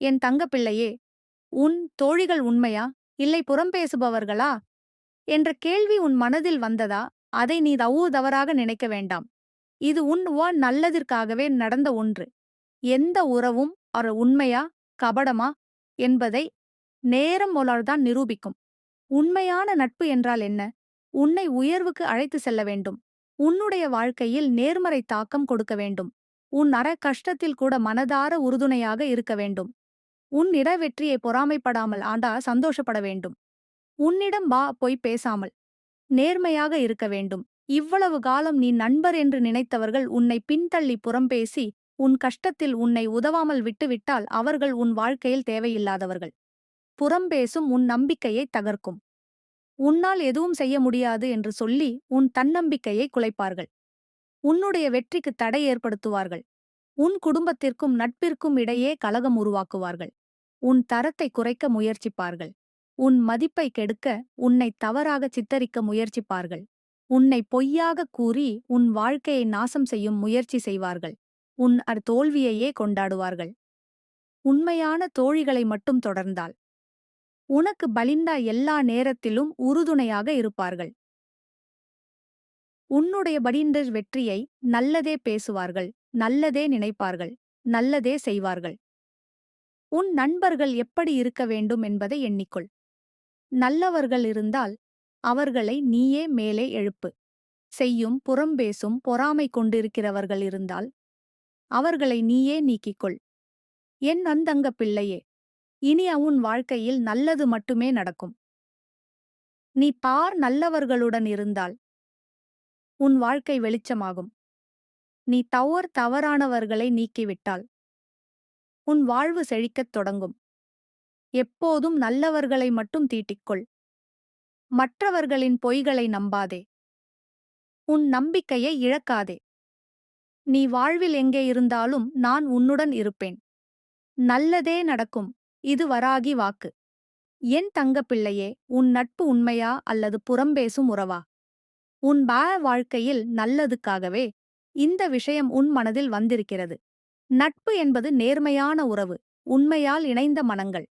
என் தங்கப்பிள்ளையே உன் தோழிகள் உண்மையா? இல்லை புறம் பேசுபவர்களா? என்ற கேள்வி உன் மனதில் வந்ததா? அதை நீ தவு தவறாக நினைக்க வேண்டாம். இது உன் வா நல்லதிற்காகவே நடந்த ஒன்று. எந்த உறவும் ஒரு உண்மையா கபடமா என்பதை நேரம் மொழால்தான் நிரூபிக்கும். உண்மையான நட்பு என்றால் என்ன? உன்னை உயர்வுக்கு அழைத்து செல்ல வேண்டும். உன்னுடைய வாழ்க்கையில் நேர்மறை தாக்கம் கொடுக்க வேண்டும். உன் அற கஷ்டத்தில் கூட மனதார உறுதுணையாக இருக்க வேண்டும். உன் இட வெற்றியை பொறாமைப்படாமல் ஆண்டா சந்தோஷப்பட வேண்டும். உன்னிடம் வா பொய் பேசாமல். நேர்மையாக இருக்க வேண்டும். இவ்வளவு காலம் நீ நண்பர் என்று நினைத்தவர்கள் உன்னை பின்தள்ளி புறம்பேசி உன் கஷ்டத்தில் உன்னை உதவாமல் விட்டுவிட்டால் அவர்கள் உன் வாழ்க்கையில் தேவையில்லாதவர்கள். புறம்பேசும் உன் நம்பிக்கையை தகர்க்கும். உன்னால் எதுவும் செய்ய முடியாது என்று சொல்லி உன் தன்னம்பிக்கையை குலைப்பார்கள். உன்னுடைய வெற்றிக்கு தடை ஏற்படுத்துவார்கள். உன் குடும்பத்திற்கும் நட்பிற்கும் இடையே கலகம் உருவாக்குவார்கள். உன் தரத்தை குறைக்க முயற்சிப்பார்கள். உன் மதிப்பை கெடுக்க உன்னை தவறாக சித்தரிக்க முயற்சிப்பார்கள். உன்னை பொய்யாக கூறி உன் வாழ்க்கையை நாசம் செய்யும் முயற்சி செய்வார்கள். உன் அர் தோல்வியையே கொண்டாடுவார்கள். உண்மையான தோழிகளை மட்டும் தொடர்ந்தால். உனக்கு பலிந்தா எல்லா நேரத்திலும் உறுதுணையாக இருப்பார்கள். உன்னுடைய படிந்தர் வெற்றியை நல்லதே பேசுவார்கள். நல்லதே நினைப்பார்கள் நல்லதே செய்வார்கள். உன் நண்பர்கள் எப்படி இருக்க வேண்டும் என்பதை எண்ணிக்கொள். நல்லவர்கள் இருந்தால் அவர்களை நீயே மேலே எழுப்பு. செய்யும் புறம்பேசும் பொறாமை கொண்டிருக்கிறவர்கள் இருந்தால் அவர்களை நீயே நீக்கிக்கொள். என் அந்தங்க பிள்ளையே இனி உன் வாழ்க்கையில் நல்லது மட்டுமே நடக்கும். நீ பார் நல்லவர்களுடன் இருந்தால் உன் வாழ்க்கை வெளிச்சமாகும். நீ தவறு தவறானவர்களை நீக்கிவிட்டால் உன் வாழ்வு செழிக்கத் தொடங்கும். எப்போதும் நல்லவர்களை மட்டும் தீட்டிக்கொள். மற்றவர்களின் பொய்களை நம்பாதே. உன் நம்பிக்கையை இழக்காதே. நீ வாழ்வில் எங்கே இருந்தாலும் நான் உன்னுடன் இருப்பேன். நல்லதே நடக்கும். இது வராகி வாக்கு. என் தங்கப்பிள்ளையே உன் நட்பு உண்மையா அல்லது புறம்பேசும் உறவா? உன் பா வாழ்க்கையில் நல்லதுக்காகவே இந்த விஷயம் உன் மனதில் வந்திருக்கிறது. நட்பு என்பது நேர்மையான உறவு உண்மையால் இணைந்த மனங்கள்.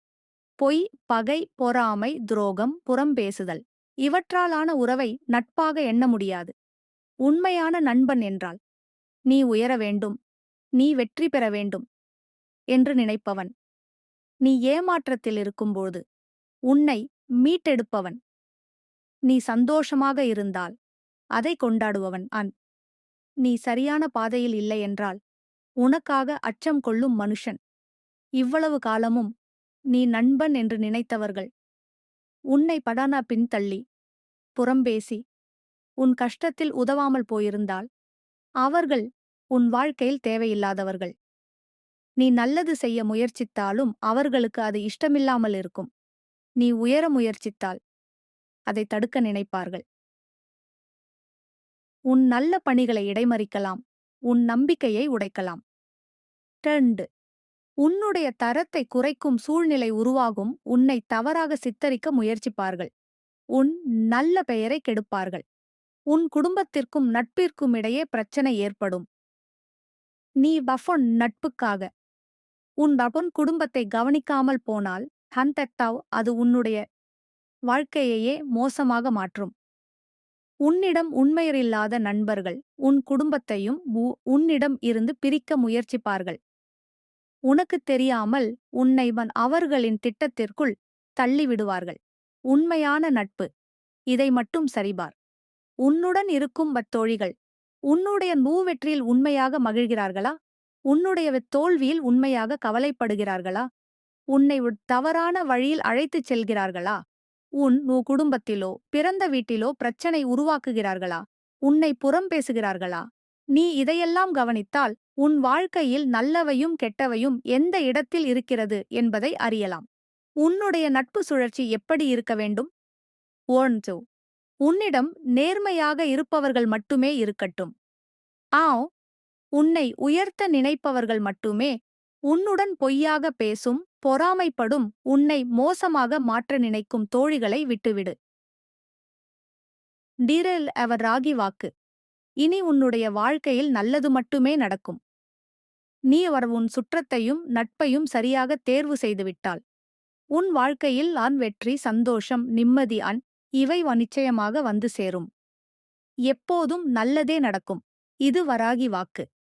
பொய் பகை பொறாமை துரோகம் புறம்பேசுதல் இவற்றாலான உறவை நட்பாக எண்ண முடியாது. உண்மையான நண்பன் என்றால் நீ உயர வேண்டும் நீ வெற்றி பெற வேண்டும் என்று நினைப்பவன். நீ ஏமாற்றத்தில் இருக்கும்போது உன்னை மீட்டெடுப்பவன். நீ சந்தோஷமாக இருந்தால் அதை கொண்டாடுபவன். அன் நீ சரியான பாதையில் இல்லை என்றால் உனக்காக அச்சம் கொள்ளும் மனுஷன். இவ்வளவு காலமும் நீ நண்பன் என்று நினைத்தவர்கள். உன்னை படானா பின்தள்ளி புறம்பேசி உன் கஷ்டத்தில் உதவாமல் போயிருந்தால் அவர்கள் உன் வாழ்க்கையில் தேவையில்லாதவர்கள். நீ நல்லது செய்ய முயற்சித்தாலும் அவர்களுக்கு அது இஷ்டமில்லாமல் இருக்கும். நீ உயர முயற்சித்தால் அதை தடுக்க நினைப்பார்கள். உன் நல்ல பணிகளை இடைமறிக்கலாம் உன் நம்பிக்கையை உடைக்கலாம். ரெண்டு உன்னுடைய தரத்தை குறைக்கும் சூழ்நிலை உருவாகும் உன்னை தவறாக சித்தரிக்க முயற்சிப்பார்கள். உன் நல்ல பெயரை கெடுப்பார்கள். உன் குடும்பத்திற்கும் நட்பிற்கும் இடையே பிரச்சனை ஏற்படும். நீ பஃபொன் நட்புக்காக. உன் பஃபொன் குடும்பத்தை கவனிக்காமல் போனால் ஹன்தெத்தாவ் அது உன்னுடைய வாழ்க்கையையே மோசமாக மாற்றும். உன்னிடம் உண்மையரில்லாத நண்பர்கள் உன் குடும்பத்தையும் உன்னிடம் இருந்து பிரிக்க முயற்சிப்பார்கள். உனக்குத் தெரியாமல் உன்னை அவர்களின் திட்டத்திற்குள் தள்ளிவிடுவார்கள். உண்மையான நட்பு இதை மட்டும் சரிபார். உன்னுடன் இருக்கும் வத்தோழிகள் உன்னுடைய மூவெற்றியில் உண்மையாக மகிழ்கிறார்களா? உன்னுடைய தோல்வியில் உண்மையாக கவலைப்படுகிறார்களா? உன்னை தவறான வழியில் அழைத்துச் செல்கிறார்களா? உன் உ குடும்பத்திலோ பிறந்த வீட்டிலோ பிரச்சனை உருவாக்குகிறார்களா? உன்னை புறம் பேசுகிறார்களா? நீ இதையெல்லாம் கவனித்தால் உன் வாழ்க்கையில் நல்லவையும் கெட்டவையும் எந்த இடத்தில் இருக்கிறது என்பதை அறியலாம். உன்னுடைய நட்பு சுழற்சி எப்படி இருக்க வேண்டும்? ஓன்சோ உன்னிடம் நேர்மையாக இருப்பவர்கள் மட்டுமே இருக்கட்டும். ஆ உன்னை உயர்த்த நினைப்பவர்கள் மட்டுமே உன்னுடன் பொய்யாக பேசும் பொறாமைப்படும் உன்னை மோசமாக மாற்ற நினைக்கும் தோழிகளை விட்டுவிடு. டீரல் அவர் ராகி வாக்கு. இனி உன்னுடைய வாழ்க்கையில் நல்லது மட்டுமே நடக்கும். நீ அவர் உன் சுற்றத்தையும் நட்பையும் சரியாக தேர்வு செய்துவிட்டாள் உன் வாழ்க்கையில் ஆண் வெற்றி சந்தோஷம் நிம்மதி அன் இவை நிச்சயமாக வந்து சேரும். எப்போதும் நல்லதே நடக்கும். இது வராகி வாக்கு.